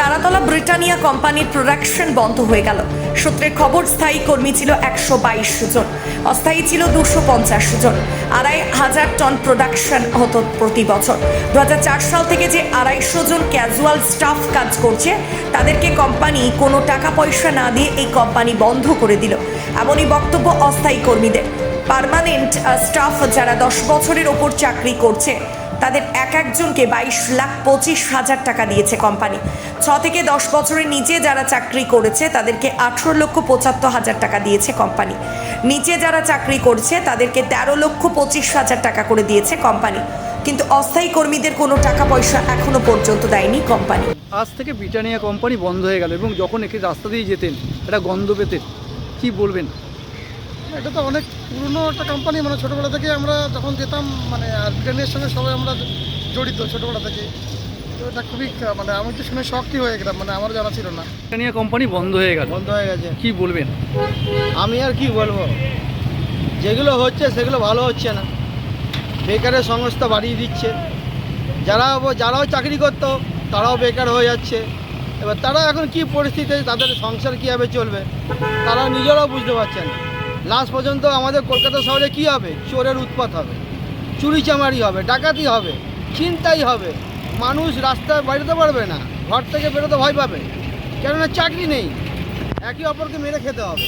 Taratala Britannia কোম্পানির production বন্ধ হয়ে গেল। সূত্রের খবর, স্থায়ী কর্মী ছিল একশো বাইশ জন, অস্থায়ী ছিল দুশো পঞ্চাশ জন। আড়াই হাজার টন প্রোডাকশন হতো প্রতি বছর। দু সাল থেকে যে আড়াইশো জন ক্যাজুয়াল স্টাফ কাজ করছে, তাদেরকে কোম্পানি কোনো টাকা পয়সা না দিয়ে এই কোম্পানি বন্ধ করে দিল। এমনই বক্তব্য অস্থায়ী কর্মীদের। পার্মানেন্ট স্টাফ যারা দশ বছরের ওপর চাকরি করছে তাদের এক একজনকে বাইশ লাখ পঁচিশ হাজার টাকা দিয়েছে কোম্পানি। ছ থেকে দশ বছরের নিচে যারা চাকরি করেছে, তাদেরকে আঠেরো লক্ষ পঁচাত্তর হাজার টাকা দিয়েছে কোম্পানি। নিচে যারা চাকরি করছে, তাদেরকে তেরো লক্ষ পঁচিশ হাজার টাকা করে দিয়েছে কোম্পানি। কিন্তু অস্থায়ী কর্মীদের কোনো টাকা পয়সা এখনও পর্যন্ত দেয়নি কোম্পানি। আজ থেকে ব্রিটানিয়া কোম্পানি বন্ধ হয়ে গেল এবং যখন একে রাস্তা দিয়ে যেতেন এটা গন্ধ পেতেন, কি বলবেন? এটা তো অনেক পুরনো একটা কোম্পানি মানে ছোটোবেলা থেকে আমরা যখন যেতাম মানে আর ব্রিটেনের সঙ্গে সবাই আমরা জড়িত ছোটোবেলা থেকে তো এটা খুবই মানে আমি তো শুনে শক্তি হয়ে গেলাম মানে আমার জানা ছিল না। ব্রিটানিয়া কোম্পানি বন্ধ হয়ে গেল। বন্ধ হয়ে গেছে। কি বলবেন? আমি আর কি বলব? যেগুলো হচ্ছে সেগুলো ভালো হচ্ছে না। বেকারের সংস্থা বাড়িয়ে দিচ্ছে। যারা যারাও চাকরি করতো তারাও বেকার হয়ে যাচ্ছে। এবার তারা এখন কি পরিস্থিতি তাদের সংসার কীভাবে চলবে? তারা নিজেরাও বুঝতে পারছেন লাস্ট পর্যন্ত আমাদের কলকাতা শহরে কি হবে? চোরের উৎপাত হবে। চুরি চামারি হবে, ডাকাতি হবে চিন্তাই হবে। মানুষ রাস্তায় বেরোতে পারবে না, ঘর থেকে বেরোতে ভয় পাবে। কেননা চাকরি নেই, একে অপরকে মেরে খেতে হবে।